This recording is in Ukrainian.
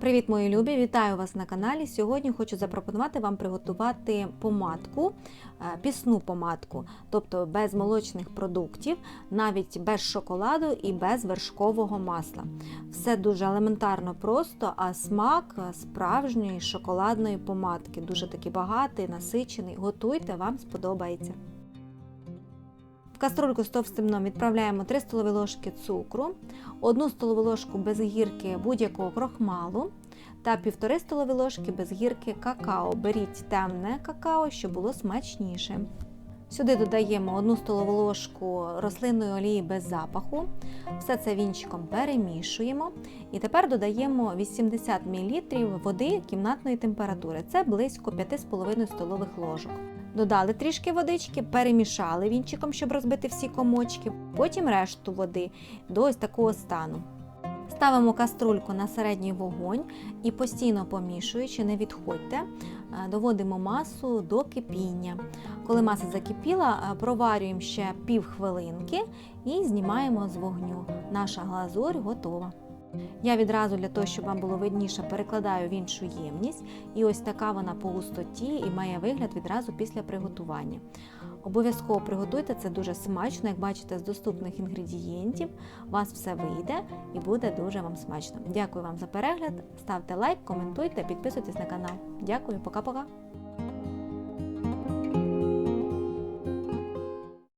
Привіт, мої любі! Вітаю вас на каналі. Сьогодні хочу запропонувати вам приготувати помадку, е, пісну помадку, тобто без молочних продуктів, навіть без шоколаду і без вершкового масла. Все дуже елементарно просто, а смак справжньої шоколадної помадки. Дуже таки багатий, насичений. Готуйте, вам сподобається. В каструльку з товстим відправляємо 3 столові ложки цукру, 1 столову ложку без гірки будь-якого крохмалу та 1,5 столові ложки без гірки какао. Беріть темне какао, щоб було смачніше. Сюди додаємо 1 столову ложку рослинної олії без запаху. Все це вінчиком перемішуємо. І тепер додаємо 80 мл води кімнатної температури. Це близько 5,5 столових ложок. Додали трішки водички, перемішали вінчиком, щоб розбити всі комочки, потім решту води до ось такого стану. Ставимо каструльку на середній вогонь і постійно помішуючи, не відходьте, е, доводимо масу до кипіння. Коли маса закипіла, е, проварюємо ще пів хвилинки і знімаємо з вогню. Наша глазурь готова. Я відразу для того, щоб вам було видніше, перекладаю в іншу ємність. І ось така вона по густоті і має вигляд відразу після приготування. Обов'язково приготуйте це дуже смачно, як бачите, з доступних інгредієнтів. У вас все вийде і буде дуже вам смачно. Дякую вам за перегляд. Ставте лайк, коментуйте, підписуйтесь на канал. Дякую, пока-пока.